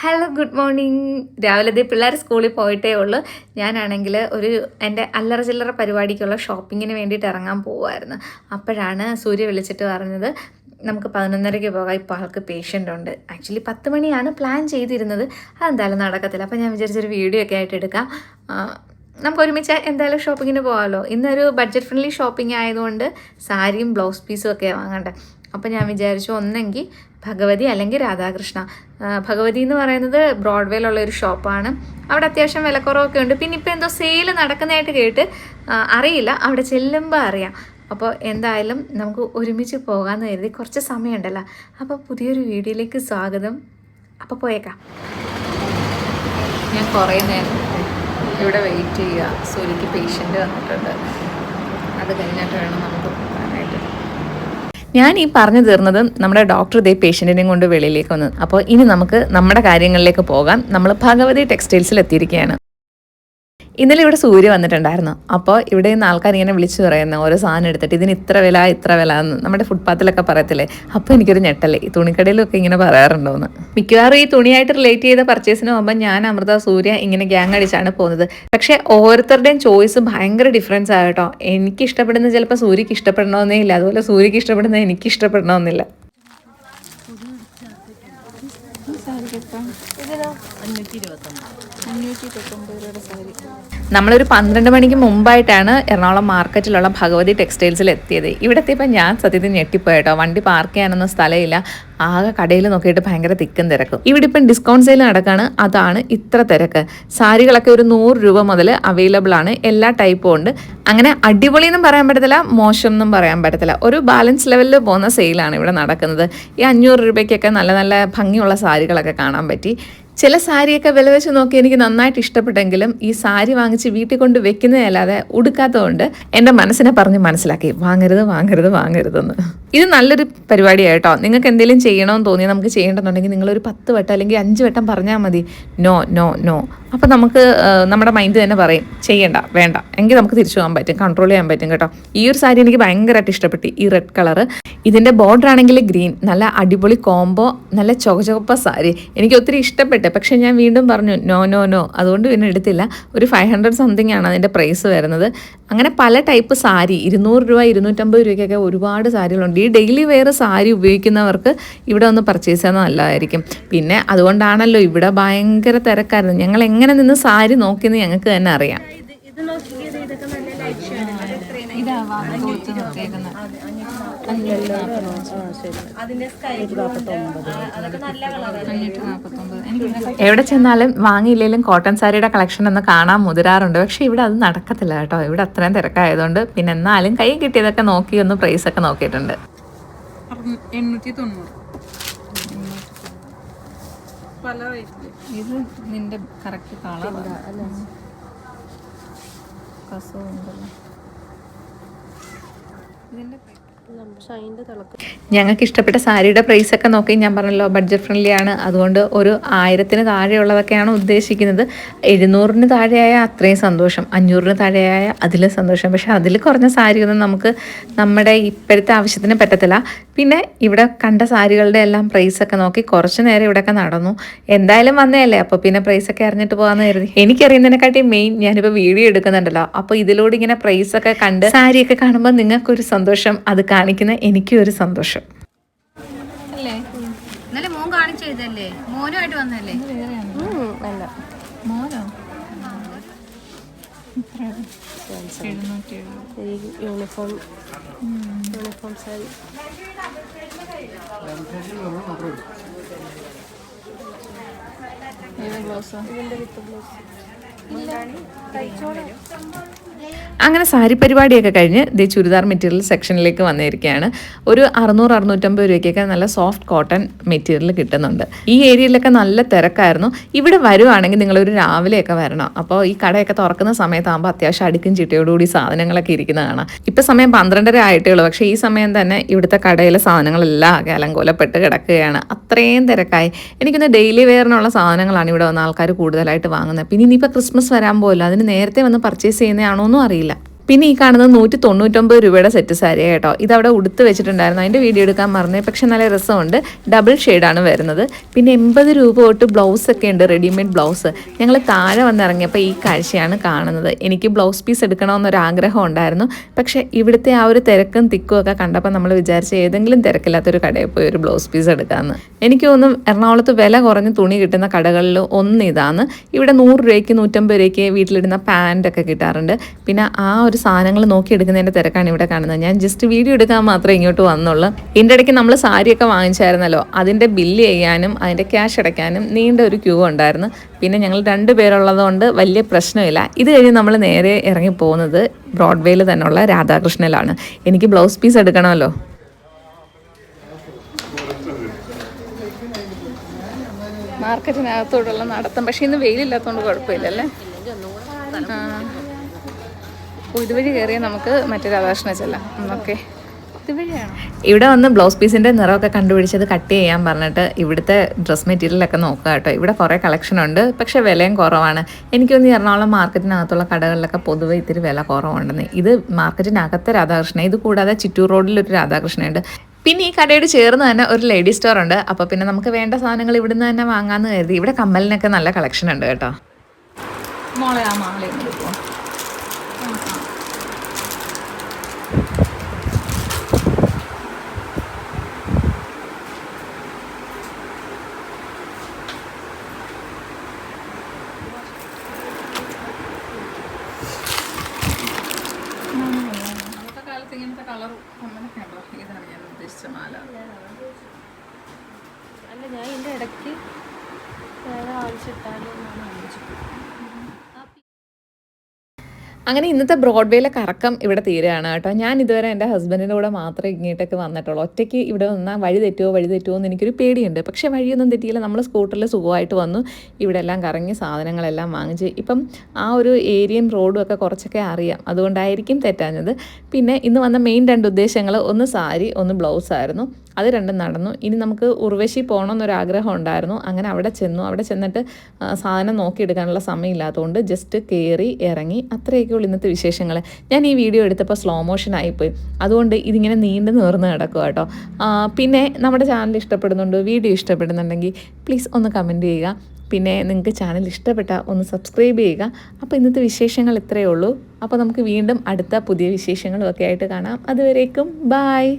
Hello good morning രാവിലത്തെ പിള്ളേർ സ്കൂളിൽ പോയിട്ടേ ഉള്ളൂ. ഞാനാണെങ്കിൽ ഒരു എന്റെ അല്ലറ ചില്ലറ പരിപാടിക്കുള്ള ഷോപ്പിങ്ങിന് വേണ്ടിയിട്ട് ഇറങ്ങാൻ പോവായിരുന്നു. അപ്പോഴാണ് സൂര്യ വിളിച്ചിട്ട് പറഞ്ഞത് നമുക്ക് പതിനൊന്നരയ്ക്ക് പോകാം. ഇപ്പോൾ ആൾക്ക് പേഷ്യന്റ് ഉണ്ട്. ആക്ച്വലി പത്ത് മണിയാണ് പ്ലാൻ ചെയ്തിരുന്നത്. അതെന്തായാലും നടക്കത്തില്ല. അപ്പോൾ ഞാൻ വിചാരിച്ചൊരു വീഡിയോ ഒക്കെ ആയിട്ട് എടുക്കാം. നമുക്ക് ഒരുമിച്ച് എന്തായാലും ഷോപ്പിങ്ങിന് പോകാമല്ലോ ഇന്നൊരു ബഡ്ജറ്റ് ഫ്രണ്ട്ലി ഷോപ്പിംഗ് ആയതുകൊണ്ട് സാരിയും ബ്ലൗസ് പീസും ഒക്കെ വാങ്ങണ്ടേ. അപ്പോൾ ഞാൻ വിചാരിച്ചു ഒന്നെങ്കിൽ ഭഗവതി അല്ലെങ്കിൽ രാധാകൃഷ്ണ. ഭഗവതി എന്ന് പറയുന്നത് ബ്രോഡ്വേയിലുള്ള ഒരു ഷോപ്പാണ്. അവിടെ അത്യാവശ്യം വിലക്കുറവൊക്കെ ഉണ്ട്. പിന്നെ ഇപ്പോൾ എന്തോ സെയിൽ നടക്കുന്നതായിട്ട് കേട്ട് അറിയില്ല. അവിടെ ചെല്ലുമ്പോൾ അറിയാം. അപ്പോൾ എന്തായാലും നമുക്ക് ഒരുമിച്ച് പോകാമെന്ന് കരുതി കുറച്ച് സമയമുണ്ടല്ലോ. അപ്പോൾ പുതിയൊരു വീഡിയോയിലേക്ക് സ്വാഗതം. അപ്പോൾ പോയേക്കാം. ഞാൻ കുറേ നേരം ഇവിടെ വെയിറ്റ് ചെയ്യുക. സൂര്യക്ക് പേഷ്യന്റ് വന്നിട്ടുണ്ട്. അത് കഴിഞ്ഞിട്ട് വേണം നമുക്ക് ഞാൻ ഈ പറഞ്ഞു തീർന്നത് നമ്മുടെ ഡോക്ടർ ഇതേ പേഷ്യന്റിനെയും കൊണ്ട് വെളിയിലേക്ക് വന്നത് അപ്പോൾ ഇനി നമുക്ക് നമ്മുടെ കാര്യങ്ങളിലേക്ക് പോകാം. നമ്മൾ ഭഗവതി ടെക്സ്റ്റൈൽസിൽ എത്തിയിരിക്കുകയാണ്. ഇന്നലെ ഇവിടെ സൂര്യ വന്നിട്ടുണ്ടായിരുന്നു. അപ്പോൾ ഇവിടെ നിന്ന് ആൾക്കാർ ഇങ്ങനെ വിളിച്ചു പറയുന്ന ഓരോ സാധനം എടുത്തിട്ട് ഇതിന് ഇത്ര വില ഇത്ര വില എന്ന്. നമ്മുടെ ഫുട്പാത്തിലൊക്കെ പറയത്തില്ലേ? അപ്പോൾ എനിക്കൊരു ഞെട്ടല്ലേ ഈ തുണിക്കടയിലൊക്കെ ഇങ്ങനെ പറയാറുണ്ടോന്ന്. മിക്കവാറും ഈ തുണിയായിട്ട് റിലേറ്റ് ചെയ്ത പർച്ചേസിന് പോകുമ്പോൾ ഞാൻ അമൃത സൂര്യ ഇങ്ങനെ ഗ്യാങ് അടിച്ചാണ് പോകുന്നത്. പക്ഷേ ഓരോരുത്തരുടെയും ചോയ്സ് ഭയങ്കര ഡിഫറൻസ് ആകട്ടോ എനിക്ക് ഇഷ്ടപ്പെടുന്നത് ചിലപ്പോൾ സൂര്യക്ക് ഇഷ്ടപ്പെടണമെന്നേ ഇല്ല. അതുപോലെ സൂര്യക്ക് ഇഷ്ടപ്പെടുന്നത് എനിക്ക് ഇഷ്ടപ്പെടണമെന്നില്ല നമ്മളൊരു പന്ത്രണ്ട് മണിക്ക് മുമ്പായിട്ടാണ് എറണാകുളം മാർക്കറ്റിലുള്ള ഭഗവതി ടെക്സ്റ്റൈൽസിൽ എത്തിയത്. ഇവിടെ എത്തിയപ്പോൾ ഞാൻ സത്യത്തിൽ ഞെട്ടിപ്പോയിട്ടോ. വണ്ടി പാർക്ക് ചെയ്യാനൊന്നും സ്ഥലമില്ല. ആകെ കടയിൽ നോക്കിയിട്ട് ഭയങ്കര തിക്കും തിരക്കും. ഇവിടെ ഇപ്പം ഡിസ്കൗണ്ട് സെയിൽ നടക്കാണ്. അതാണ് ഇത്ര തിരക്ക്. സാരികളൊക്കെ ഒരു നൂറ് രൂപ മുതൽ അവൈലബിൾ ആണ്. എല്ലാ ടൈപ്പും ഉണ്ട്. അങ്ങനെ അടിപൊളി എന്നും പറയാൻ പറ്റത്തില്ല മോശം എന്നും പറയാൻ പറ്റത്തില്ല. ഒരു ബാലൻസ് ലെവലിൽ പോകുന്ന സെയിലാണ് ഇവിടെ നടക്കുന്നത്. ഈ അഞ്ഞൂറ് രൂപയ്ക്കൊക്കെ നല്ല നല്ല ഭംഗിയുള്ള സാരികളൊക്കെ കാണാൻ പറ്റി. ചില സാരിയൊക്കെ വില വെച്ച് നോക്കി എനിക്ക് നന്നായിട്ട് ഇഷ്ടപ്പെട്ടെങ്കിലും ഈ സാരി വാങ്ങിച്ച് വീട്ടിൽ കൊണ്ട് വെക്കുന്നതല്ലാതെ ഉടുക്കാത്തതുകൊണ്ട് എന്റെ മനസ്സിനെ പറഞ്ഞ് മനസ്സിലാക്കി വാങ്ങരുത് വാങ്ങരുത് വാങ്ങരുതെന്ന്. ഇത് നല്ലൊരു പരിപാടിയായിട്ടോ നിങ്ങൾക്ക് എന്തെങ്കിലും ചെയ്യണമെന്ന് തോന്നിയാൽ നമുക്ക് ചെയ്യേണ്ടെന്നുണ്ടെങ്കിൽ നിങ്ങളൊരു പത്ത് വട്ടം അല്ലെങ്കിൽ അഞ്ച് വട്ടം പറഞ്ഞാൽ മതി. No no no. അപ്പോൾ നമുക്ക് നമ്മുടെ മൈൻഡ് തന്നെ പറയും ചെയ്യണ്ട വേണ്ട. എങ്കിൽ നമുക്ക് തിരിച്ചു പോകാൻ പറ്റും കൺട്രോൾ ചെയ്യാൻ പറ്റും കേട്ടോ. ഈ ഒരു സാരി എനിക്ക് ഭയങ്കരമായിട്ട് ഇഷ്ടപ്പെട്ടു ഈ റെഡ് കളർ ഇതിന്റെ ബോർഡർ ആണെങ്കിൽ ഗ്രീൻ നല്ല അടിപൊളി കോംബോ നല്ല ചുവ ചുവപ്പ സാരി. എനിക്ക് ഒത്തിരി ഇഷ്ടപ്പെട്ടു പക്ഷേ ഞാൻ വീണ്ടും പറഞ്ഞു നോ നോ നോ. അതുകൊണ്ട് പിന്നെ എടുത്തില്ല. ഒരു ഫൈവ് ഹൺഡ്രഡ് സംതിങ് ആണ് അതിന്റെ പ്രൈസ് വരുന്നത്. അങ്ങനെ പല ടൈപ്പ് സാരി ഇരുന്നൂറ് രൂപ ഇരുന്നൂറ്റമ്പത് രൂപയ്ക്കൊക്കെ ഒരുപാട് സാരികളുണ്ട്. ഈ ഡെയിലി വെയർ സാരി ഉപയോഗിക്കുന്നവർക്ക് ഇവിടെ ഒന്ന് പർച്ചേസ് ചെയ്യുന്നത് നല്ലതായിരിക്കും. പിന്നെ അതുകൊണ്ടാണല്ലോ ഇവിടെ ഭയങ്കര തിരക്കായിരുന്നു. ഞങ്ങൾ എങ്ങനെ നിന്ന് സാരി നോക്കിയെന്ന് ഞങ്ങൾക്ക് തന്നെ അറിയാം. എവിടെ ചെന്നാലും വാങ്ങിയില്ലെങ്കിലും കോട്ടൺ സാരിയുടെ കളക്ഷൻ ഒന്ന് കാണാൻ മുതിരാറുണ്ട്. പക്ഷെ ഇവിടെ അത് നടക്കത്തില്ല കേട്ടോ. ഇവിടെ അത്രയും തിരക്കായതുകൊണ്ട് പിന്നെ എന്നാലും കൈ കിട്ടിയതൊക്കെ നോക്കി ഒന്ന് പ്രൈസ് ഒക്കെ നോക്കിയിട്ടുണ്ട്. എണ്ണൂറ്റി തൊണ്ണൂറ്. ഇത് നിന്റെ കറക്റ്റ് കളർ ഞങ്ങൾക്ക് ഇഷ്ടപ്പെട്ട സാരിയുടെ പ്രൈസ് ഒക്കെ നോക്കി ഞാൻ പറഞ്ഞല്ലോ ബഡ്ജറ്റ് ഫ്രണ്ട്ലി ആണ്. അതുകൊണ്ട് ഒരു ആയിരത്തിന് താഴെയുള്ളതൊക്കെയാണ് ഉദ്ദേശിക്കുന്നത്. എഴുന്നൂറിന് താഴെയായ അത്രയും സന്തോഷം. അഞ്ഞൂറിന് താഴെയായ അതിലും സന്തോഷം. പക്ഷെ അതിൽ കുറഞ്ഞ സാരിയൊന്നും നമുക്ക് നമ്മുടെ ഇപ്പോഴത്തെ ആവശ്യത്തിന് പറ്റത്തില്ല. പിന്നെ ഇവിടെ കണ്ട സാരികളുടെ എല്ലാം പ്രൈസ് ഒക്കെ നോക്കി കുറച്ച് നേരം ഇവിടെയൊക്കെ നടന്നു. എന്തായാലും വന്നതല്ലേ? അപ്പോൾ പിന്നെ പ്രൈസ് ഒക്കെ അറിഞ്ഞിട്ട് പോകാമെന്ന് കരുതി. എനിക്കറിയുന്നതിനെക്കാട്ടി മെയിൻ ഞാനിപ്പോൾ വീഡിയോ എടുക്കുന്നുണ്ടല്ലോ. അപ്പോൾ ഇതിലൂടെ ഇങ്ങനെ പ്രൈസ് ഒക്കെ കണ്ട് സാരിയൊക്കെ കാണുമ്പോൾ നിങ്ങൾക്കൊരു സന്തോഷം. അത് കാണിക്കുന്ന എനിക്കും ഒരു സന്തോഷം. അല്ലേ? ഇന്നലെ മോൻ കാണിച്ചു ചെയ്തല്ലേ മോനുമായിട്ട് വന്നല്ലേ മോനോ? യൂണിഫോം യൂണിഫോം സാരി അങ്ങനെ സാരി പരിപാടിയൊക്കെ കഴിഞ്ഞ് ദി ചുരിദാർ മെറ്റീരിയൽ സെക്ഷനിലേക്ക് വന്നിരിക്കുകയാണ്. ഒരു അറുന്നൂറ് അറുന്നൂറ്റമ്പത് രൂപയ്ക്കൊക്കെ നല്ല സോഫ്റ്റ് കോട്ടൺ മെറ്റീരിയൽ കിട്ടുന്നുണ്ട്. ഈ ഏരിയയിലൊക്കെ നല്ല തിരക്കായിരുന്നു. ഇവിടെ വരുവാണെങ്കിൽ നിങ്ങളൊരു രാവിലെയൊക്കെ വരണം. അപ്പോൾ ഈ കടയൊക്കെ തുറക്കുന്ന സമയത്താകുമ്പോൾ അത്യാവശ്യം അടുക്കും ചിട്ടയോടുകൂടി സാധനങ്ങളൊക്കെ ഇരിക്കുന്ന കാണാം. ഇപ്പം സമയം പന്ത്രണ്ടര ആയിട്ടേ ഉള്ളൂ. പക്ഷേ ഈ സമയം തന്നെ ഇവിടുത്തെ കടയിലെ സാധനങ്ങളെല്ലാം ആകെ അലങ്കോലപ്പെട്ട് കിടക്കുകയാണ്. അത്രയും തിരക്കായി. എനിക്കൊന്ന് ഡെയിലി വെയറിനുള്ള സാധനങ്ങളാണ് ഇവിടെ വന്ന ആൾക്കാർ കൂടുതലായിട്ട് വാങ്ങുന്നത്. പിന്നെ ഇനിയിപ്പോൾ ക്രിസ്മസ് വരാൻ പോലും അതിന് നേരത്തെ വന്ന് പർച്ചേസ് ചെയ്യുന്നതാണോ അറിയില്ല. പിന്നെ ഈ കാണുന്നത് നൂറ്റി തൊണ്ണൂറ്റൊമ്പത് രൂപയുടെ സെറ്റ് സാരിയാണ് കേട്ടോ. ഇത് അവിടെ ഉടുത്ത് വെച്ചിട്ടുണ്ടായിരുന്നു. അതിന്റെ വീഡിയോ എടുക്കാൻ മറന്നേ. പക്ഷെ നല്ല രസമുണ്ട്. ഡബിൾ ഷെയ്ഡാണ് വരുന്നത്. പിന്നെ എൺപത് രൂപ തൊട്ട് ബ്ലൗസ് ഒക്കെ ഉണ്ട്. റെഡിമെയ്ഡ് ബ്ലൗസ് ഞങ്ങൾ താഴെ വന്നിറങ്ങിയപ്പോൾ ഈ കാഴ്ചയാണ് കാണുന്നത്. എനിക്ക് ബ്ലൗസ് പീസ് എടുക്കണമെന്നൊരാഗ്രഹം ഉണ്ടായിരുന്നു. പക്ഷേ ഇവിടുത്തെ ആ ഒരു തിരക്കും തിക്കും ഒക്കെ കണ്ടപ്പോൾ നമ്മൾ വിചാരിച്ച ഏതെങ്കിലും തിരക്കില്ലാത്തൊരു കടയിൽ പോയി ഒരു ബ്ലൗസ് പീസ് എടുക്കാമെന്ന് എനിക്ക് തോന്നുന്നു എറണാകുളത്ത് വില കുറഞ്ഞ് തുണി കിട്ടുന്ന കടകളിൽ ഒന്ന് ഇതാണ്. ഇവിടെ നൂറ് രൂപയ്ക്ക് നൂറ്റമ്പത് രൂപയ്ക്ക് വീട്ടിലിടുന്ന പാന്റൊക്കെ കിട്ടാറുണ്ട്. പിന്നെ ആ ഒരു സാധനങ്ങൾ നോക്കിയെടുക്കുന്നതിന്റെ തിരക്കാണ് ഇവിടെ കാണുന്നത്. ഞാൻ ജസ്റ്റ് വീഡിയോ എടുക്കാൻ മാത്രമേ ഇങ്ങോട്ട് വന്നുള്ളൂ. ഇതിന്റെ ഇടയ്ക്ക് നമ്മൾ സാരിയൊക്കെ വാങ്ങിച്ചായിരുന്നല്ലോ. അതിന്റെ ബില്ല് ചെയ്യാനും അതിന്റെ ക്യാഷ് അടയ്ക്കാനും നീണ്ട ഒരു ക്യൂ ഉണ്ടായിരുന്നു. പിന്നെ ഞങ്ങൾ രണ്ട് പേരുള്ളതുകൊണ്ട് വലിയ പ്രശ്നമില്ല. ഇത് കഴിഞ്ഞ് നമ്മൾ നേരെ ഇറങ്ങി പോകുന്നത് ബ്രോഡ്വേയിൽ തന്നെയുള്ള രാധാകൃഷ്ണനിലാണ്. എനിക്ക് ബ്ലൗസ് പീസ് എടുക്കണമല്ലോ. മാർക്കറ്റിനകത്തോടുള്ള നടത്തം. പക്ഷേ ഇന്ന് വെയിലില്ലാത്തതുകൊണ്ട് കുഴപ്പമില്ലല്ലേ? ആ. ഓ, ഇതുവഴി കയറിയാൽ നമുക്ക് മറ്റേ രാധാകൃഷ്ണ ചെല്ലാം ഓക്കെ. ഇവിടെ വന്ന് ബ്ലൗസ് പീസിന്റെ നിറമൊക്കെ കണ്ടുപിടിച്ചത് കട്ട് ചെയ്യാൻ പറഞ്ഞിട്ട് ഇവിടുത്തെ ഡ്രസ് മെറ്റീരിയലൊക്കെ നോക്കുക കേട്ടോ. ഇവിടെ കുറേ കളക്ഷൻ ഉണ്ട്. പക്ഷെ വിലയും കുറവാണ്. എനിക്കൊന്ന് എറണാകുളം മാർക്കറ്റിനകത്തുള്ള കടകളിലൊക്കെ പൊതുവെ ഇത്തിരി വില കുറവുണ്ടെന്ന്. ഇത് മാർക്കറ്റിനകത്തെ രാധാകൃഷ്ണൻ ഇത് കൂടാതെ ചിറ്റൂർ റോഡിൽ റോഡിലൊരു രാധാകൃഷ്ണനുണ്ട് പിന്നെ ഈ കടയോട് ചേർന്ന് തന്നെ ഒരു ലേഡി സ്റ്റോർ ഉണ്ട്. അപ്പോൾ പിന്നെ നമുക്ക് വേണ്ട സാധനങ്ങൾ ഇവിടുന്ന് തന്നെ വാങ്ങാമെന്ന് കരുതി. ഇവിടെ കമ്മലിനൊക്കെ നല്ല കളക്ഷൻ ഉണ്ട് കേട്ടോ. മോളെ ആ മാളയും കൊടുക്കുമോ ഇന്നത്തെ കാലത്ത് ഇങ്ങനത്തെ കളർ കമ്മലൊക്കെ ഉണ്ടോ ഇതാണ് ഞാൻ ഉദ്ദേശിച്ച മാല അല്ല ഞാൻ ഇതിന്റെ ഇടയ്ക്ക് വേറെ ആവശ്യം ഇട്ടാലോ എന്നാണ് ആലോചിച്ചത് അങ്ങനെ ഇന്നത്തെ ബ്രോഡ്വേയിലെ കറക്കം ഇവിടെ തീരുകയാണ് കേട്ടോ. ഞാൻ ഇതുവരെ എന്റെ ഹസ്ബൻഡിന്റെ കൂടെ മാത്രമേ ഇങ്ങോട്ടൊക്കെ വന്നിട്ടുള്ളൂ. ഒറ്റയ്ക്ക് ഇവിടെ വന്നാൽ വഴി തെറ്റുമോ വഴി തെറ്റുമോ എന്ന് എനിക്കൊരു പേടിയുണ്ട്. പക്ഷേ വഴിയൊന്നും തെറ്റിയില്ല. നമ്മൾ സ്കൂട്ടറിൽ സുഖമായിട്ട് വന്നു. ഇവിടെ എല്ലാം കറങ്ങി സാധനങ്ങളെല്ലാം വാങ്ങിച്ച്. ഇപ്പം ആ ഒരു ഏരിയയും റോഡും ഒക്കെ കുറച്ചൊക്കെ അറിയാം. അതുകൊണ്ടായിരിക്കും തെറ്റാഞ്ഞത്. പിന്നെ ഇന്ന് വന്ന മെയിൻ രണ്ട് ഉദ്ദേശങ്ങൾ. ഒന്ന് സാരി ഒന്ന് ബ്ലൗസ് ആയിരുന്നു അത് രണ്ടും നടന്നു. ഇനി നമുക്ക് ഉർവശി പോകണമെന്നൊരാഗ്രഹം ഉണ്ടായിരുന്നു അങ്ങനെ അവിടെ ചെന്നു. അവിടെ ചെന്നിട്ട് സാധനം നോക്കിയെടുക്കാനുള്ള സമയമില്ലാത്തതുകൊണ്ട് ജസ്റ്റ് കയറി ഇറങ്ങി. അത്രയൊക്കെ ഇന്നത്തെ വിശേഷങ്ങൾ ഞാൻ ഈ വീഡിയോ എടുത്തപ്പോൾ സ്ലോ മോഷൻ ആയിപ്പോയി. അതുകൊണ്ട് ഇതിങ്ങനെ നീണ്ടു നീർന്ന് കിടക്കുക കേട്ടോ. പിന്നെ നമ്മുടെ ചാനൽ ഇഷ്ടപ്പെടുന്നുണ്ട് വീഡിയോ ഇഷ്ടപ്പെടുന്നുണ്ടെങ്കിൽ പ്ലീസ് ഒന്ന് കമന്റ് ചെയ്യുക. പിന്നെ നിങ്ങൾക്ക് ചാനൽ ഇഷ്ടപ്പെട്ട ഒന്ന് സബ്സ്ക്രൈബ് ചെയ്യുക. അപ്പോൾ ഇന്നത്തെ വിശേഷങ്ങൾ ഇത്രയേ ഉള്ളൂ. അപ്പോൾ നമുക്ക് വീണ്ടും അടുത്ത പുതിയ വിശേഷങ്ങളും ഒക്കെ ആയിട്ട് കാണാം. അതുവരേക്കും ബായ്